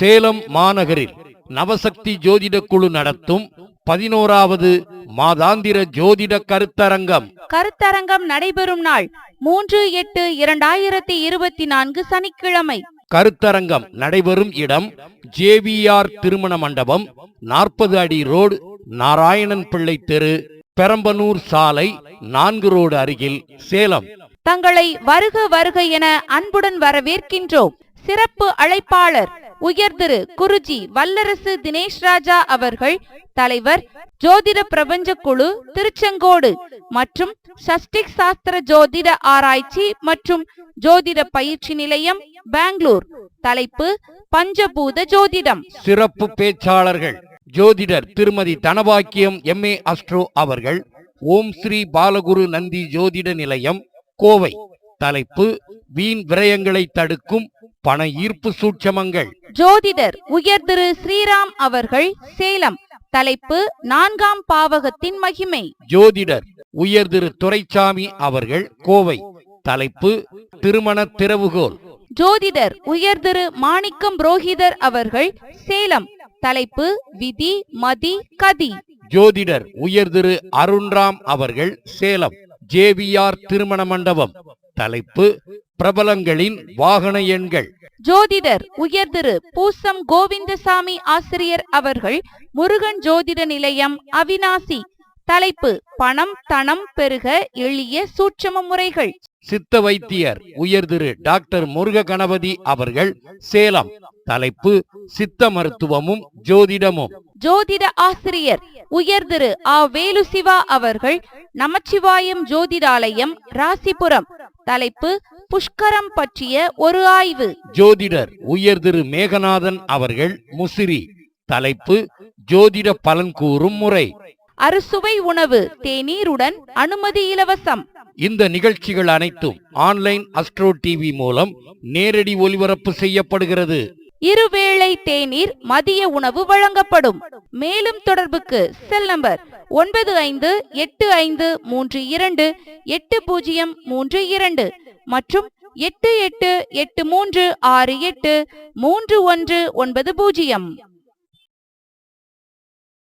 சேலம் மாநகரில் நவசக்தி ஜோதிட குழு நடத்தும் பதினோராவது மாதாந்திர ஜோதிட கருத்தரங்கம். கருத்தரங்கம் நடைபெறும் நாள் மூன்று எட்டு இரண்டாயிரத்தி இருபத்தி நான்கு சனிக்கிழமை. கருத்தரங்கம் நடைபெறும் இடம் ஜேவிஆர் திருமண மண்டபம் நாற்பது அடி ரோடு நாராயணன் பிள்ளை தெரு பெரம்பனூர் சாலை நான்கு ரோடு அருகில் சேலம். தங்களை வருக வருக என அன்புடன் வரவேற்கின்றோம். சிறப்பு அழைப்பாளர் உயர் திரு குருஜி வல்லரசு தினேஷ் ராஜா அவர்கள் தலைவர் ஜோதிட பிரபஞ்ச குழு திருச்செங்கோடு மற்றும் சஷ்டிக் சாஸ்திர ஜோதிட ஆராய்ச்சி மற்றும் ஜோதிட பயிற்சி நிலையம் பெங்களூர். தலைப்பு பஞ்சபூத ஜோதிடம். சிறப்பு பேச்சாளர்கள் ஜோதிடர் திருமதி தனபாக்கியம் எம். ஏ. அஸ்ட்ரோ அவர்கள் ஓம் ஸ்ரீ பாலகுரு நந்தி ஜோதிட நிலையம் கோவை. தலைப்பு வீண் விரயங்களை தடுக்கும் பண ஈர்ப்பு சூட்சமங்கள். ஜோதிடர் உயர் திரு ஸ்ரீராம் அவர்கள் சேலம். தலைப்பு நான்காம் பாவகத்தின் மகிமை. ஜோதிடர் உயர் திரு துரைசாமி அவர்கள் கோவை. தலைப்பு திருமண திறவுகோல். ஜோதிடர் உயர் திரு மாணிக்கம் புரோகிதர் அவர்கள் சேலம். தலைப்பு விதி மதி கதி. ஜோதிடர் உயர் திரு அருண்ராம் அவர்கள் சேலம். ஜேவிஆர் திருமண மண்டபம். தலைப்பு பிரபலங்களின் வாகன எண்கள். ஜோதிடர் உயர் திரு பூசம் கோவிந்தசாமி ஆசிரியர் அவர்கள் முருகன் ஜோதிட நிலையம் அவினாசி. தலைப்பு பணம் தனம் பெருக எளிய சூட்சம முறைகள். சித்த வைத்தியர் உயர் திரு டாக்டர் முருக கணபதி அவர்கள் சேலம். தலைப்பு சித்த மருத்துவமும் ஜோதிடமும். ஜோதிட ஆசிரியர் உயர் திரு ஆ வேலு சிவா அவர்கள் நமச்சிவாயம் ஜோதிடாலயம் ராசிபுரம். தலைப்பு புஷ்கரம் பற்றிய ஒரு ஆய்வு. ஜோதிடர் உயர் திரு மேகநாதன் அவர்கள் முசிறி. தலைப்பு ஜோதிட பலன் கூறும் முறை. அறுசுவை உணவு தேநீருடன் அனுமதி இலவசம். இந்த நிகழ்ச்சிகள் அனைத்தும் ஆன்லைன் அஸ்ட்ரோ டிவி மூலம் நேரடி ஒளிபரப்பு செய்யப்படுகிறது. இருவேளை தேநீர் மதிய உணவு வழங்கப்படும். மேலும் தொடர்புக்கு செல் நம்பர் ஒன்பது ஐந்து எட்டு ஐந்து மூன்று இரண்டு எட்டு பூஜ்ஜியம் மூன்று இரண்டு மற்றும் எட்டு எட்டு எட்டு மூன்று ஆறு எட்டு மூன்று ஒன்று ஒன்பது பூஜ்ஜியம்.